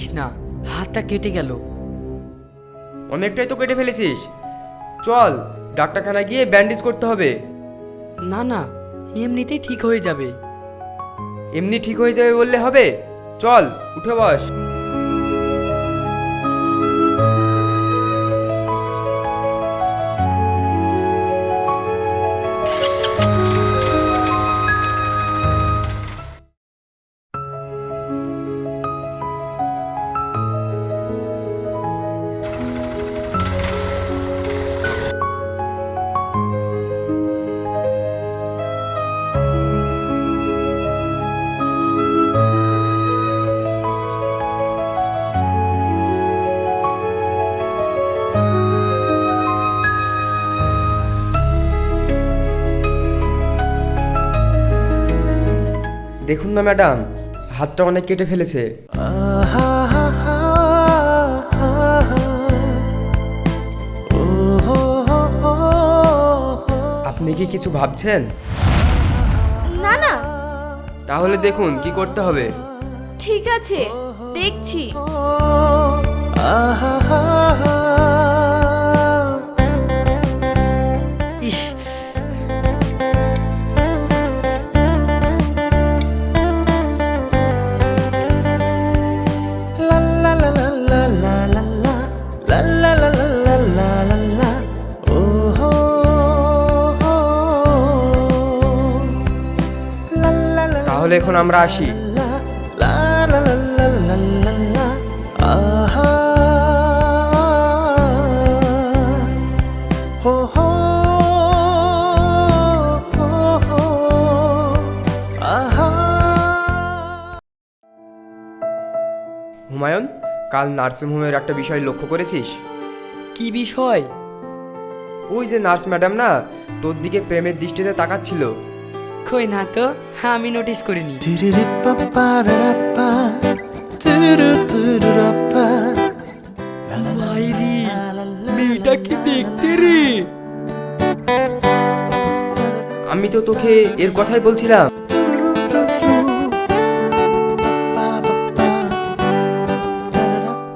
বলিস না হাতটা কেটে গেল। অনেকটাই তো কেটে ফেলেছিস। চল ডাক্তারখানায় গিয়ে ব্যান্ডেজ করতে হবে। না না এমনিতেই ঠিক হয়ে যাবে। এমনি ঠিক হয়ে যাবে বললে হবে? চল উঠে বস। দেখুন না ম্যাডাম? হাতটা অনেক কেটে ফেলেছে। আপনি কি কিছু ভাবছেন? না না। তাহলে দেখুন কি করতে হবে। ঠিক আছে দেখছি। ইস তাহলে এখন আমরা আসি। হুমায়ুন কাল নার্সিংহোমের একটা বিষয় লক্ষ্য করেছিস? কি বিষয়? ওই যে নার্স ম্যাডাম না তোর দিকে প্রেমের দৃষ্টিতে তাকাচ্ছিল। কই না তো হ্যাঁ আমি নোটিস করিনি মেয়েটা কি দেখতে রে আমি তো তোকে এর কথাই বলছিলাম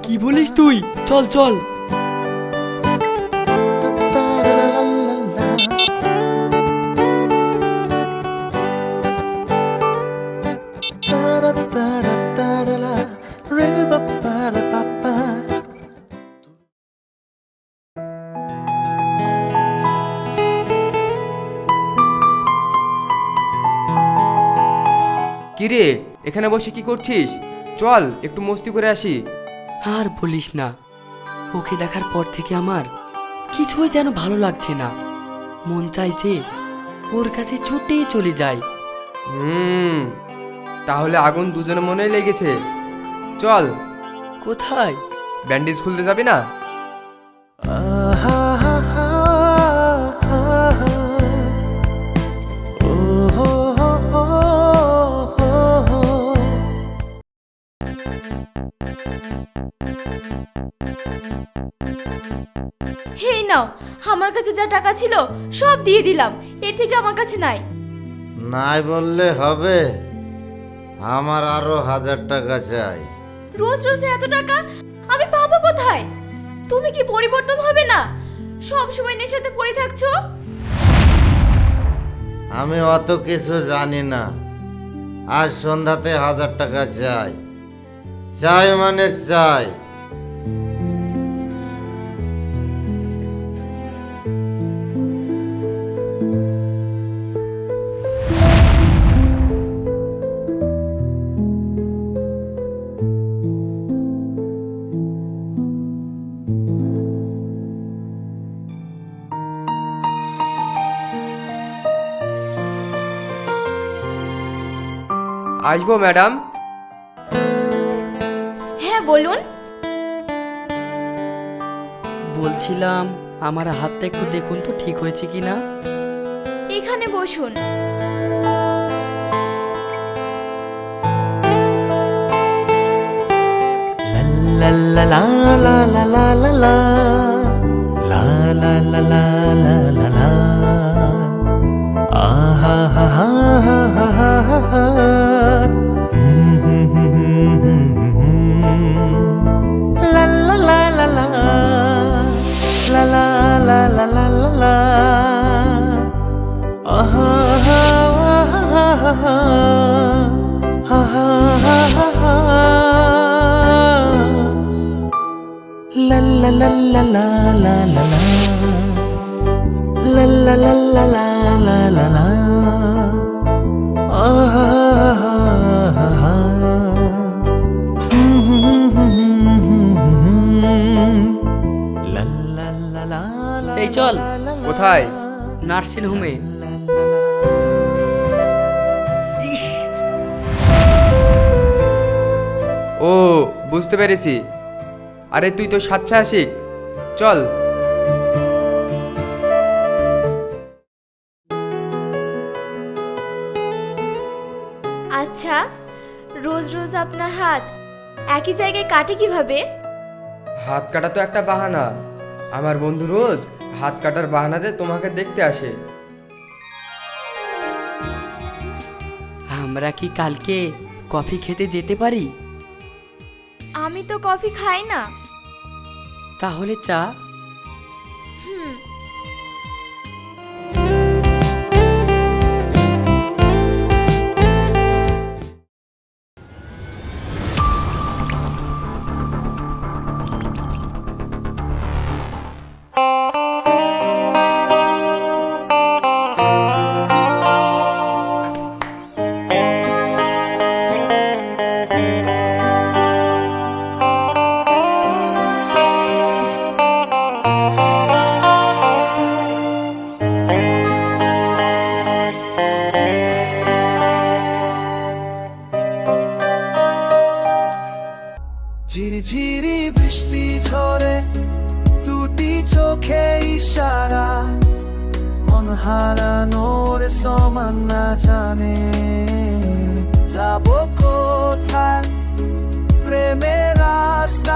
কি বলিস তুই চল চল কিরে এখানে বসে কি করছিস? চল একটু মস্তি করে আসি। আর বলিস না ওকে দেখার পর থেকে আমার কিছুই যেন ভালো লাগছে না। মন চাইছে ওর কাছে ছুটে চলে যাই। হুম তাহলে আগুন দুজনে মনেই লেগেছে। চল। কোথায়? ব্যান্ডেজ খুলতে যাবি না? হেই নাও আমার কাছে যা টাকা ছিল সব দিয়ে দিলাম। এর থেকে আমার কাছে নাই। নাই বললে হবে। আমার আরও হাজার টাকা চাই। রোজ রোজ এত টাকা? আমি পাবো কোথায়? তুমি কি পরিবর্তন হবে না? সব সময় নেশাতে পড়ে থাকছো? আমি অত কিছু জানি না। আজ সন্ধ্যাতে হাজার টাকা চাই। চাই মানে চাই আসব ম্যাডাম। বলুন বলছিলাম আমার হাতটা একটু দেখুন তো ঠিক হয়েছে কি না এখানে বসুন la la la la la la la la la la la la la la la la la la. আহা এই চল কোথায়? নার্সিং হোমে ও বুঝতে পেরেছি। আরে তুই তো সাচ্ছা চল। আচ্ছা রোজ রোজ আপনার হাত একই জায়গায় কাটে কীভাবে? হাত কাটা তো একটা বাহানা। আমার বন্ধু রোজ হাত কাটার বাহানাতে তোমাকে দেখতে আসে। আমরা কি কালকে কফি খেতে যেতে পারি? আমি তো কফি খাই না। তাহলে চা।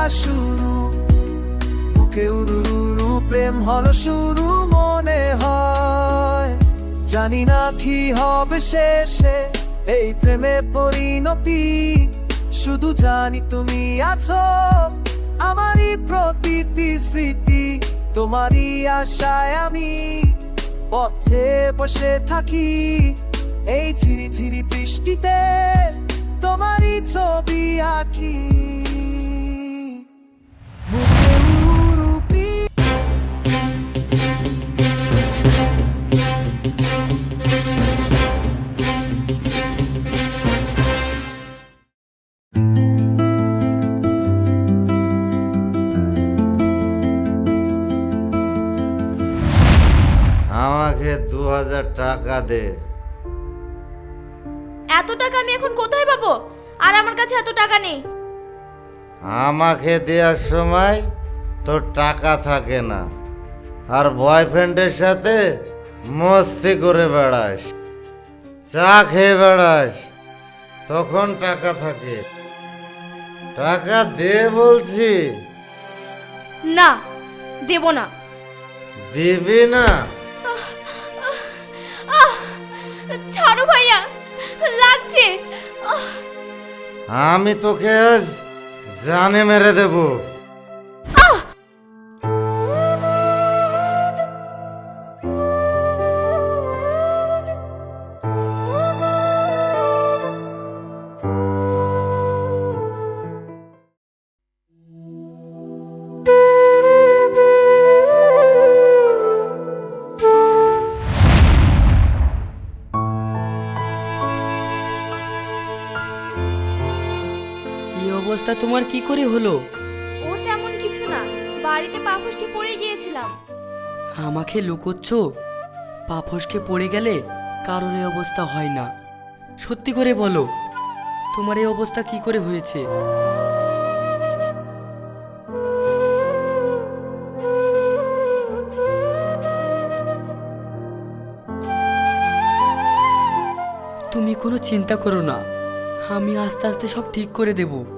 শুরু। বুকে উরুরু প্রেম হলো শুরু, মনে হয়। জানি না কি হবে শেষে, এই প্রেমে পরিণতি। শুধু জানি তুমি আছো, আমারই প্রতিটি স্মৃতি, তোমারই আশায় আমি পথে বসে থাকি। এই ঝিরি ঝিরি বৃষ্টিতে তোমারই ছবি আঁকি। এত টাকা আমি এখন কোথায় পাবো? আর আমার কাছে এত টাকা নেই। আমাকে দেওয়ার সময় তোর টাকা থাকে না। আর বয়ফ্রেন্ডের সাথে মস্তি করে বেড়াস। চা খেয়ে বেড়াস। তখন টাকা থাকে। টাকা দে বলছি। না দেব না। দিবি না? আহ ছাড়ো ভাইয়া। লাগছে। আমি তোকে আজ জানে মেরে দেবো। অবস্থা তোমার কি করে হলো? ও তেমন কিছু না। বাড়িতে পাপুসকে পড়ে গিয়েছিলাম। আমাকে লুকোচ্ছ? পা ফসকে পড়ে গেলে কারোর এই অবস্থা হয় না। সত্যি করে বলো তোমার এই অবস্থা কি করে হয়েছে? তুমি কোনো চিন্তা করো না। আমি আস্তে আস্তে সব ঠিক করে দেবো।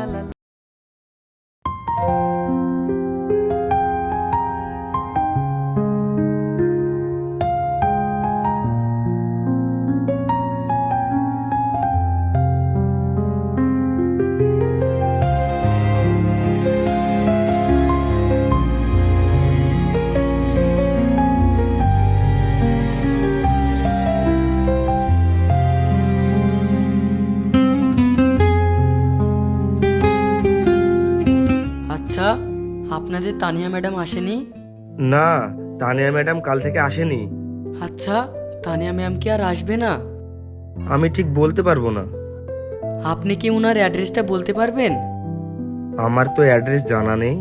আপনাদের তানিয়া ম্যাডাম আসেনি? না তানিয়া ম্যাডাম কাল থেকে আসেনি। আচ্ছা তানিয়া ম্যাম কি আর আসবে না? আমি ঠিক বলতে পারব না। আপনি কি ওনার অ্যাড্রেসটা বলতে পারবেন? আমার তো অ্যাড্রেস জানা নেই।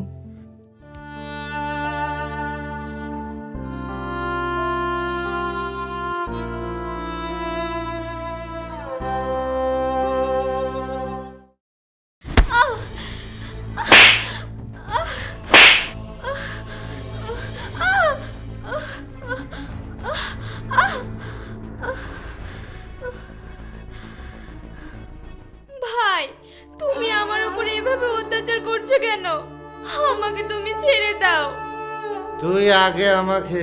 তুমি আমার উপরে এভাবে অত্যাচার করছ কেন? আমাকে তুমি ছেড়ে দাও। তুই আগে আমাকে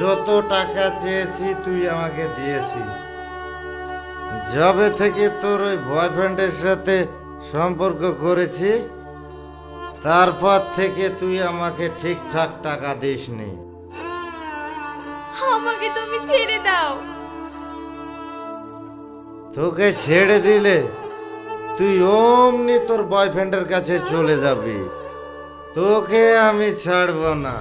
যত টাকা চেয়েছি তুই আমাকে দিয়েছি। যবে থেকে তোর ওই বয়ফ্রেন্ডের সাথে সম্পর্ক করেছি তারপর থেকে তুই আমাকে ঠিকঠাক টাকা দিসনি। আমাকে তুমি ছেড়ে দাও। তোকে ছেড়ে দিলে তুই অমনি তোর বয়ফ্রেন্ডের কাছে চলে যাবি। তোকে আমি ছাড়বো না।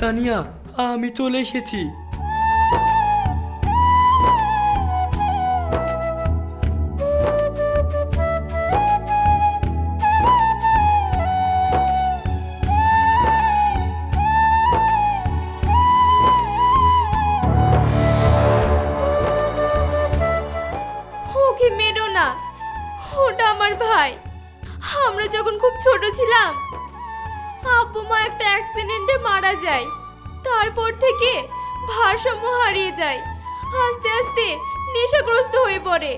তানিয়া, আমি চলে এসেছি। ভাই আমরা যখন খুব ছোট ছিলাম, আব্বু মা একটা অ্যাক্সিডেন্টে মারা যায়। তারপর থেকে ভারসাম্য হারিয়ে যায়। আস্তে আস্তে নেশাগ্রস্ত হয়ে পড়ে।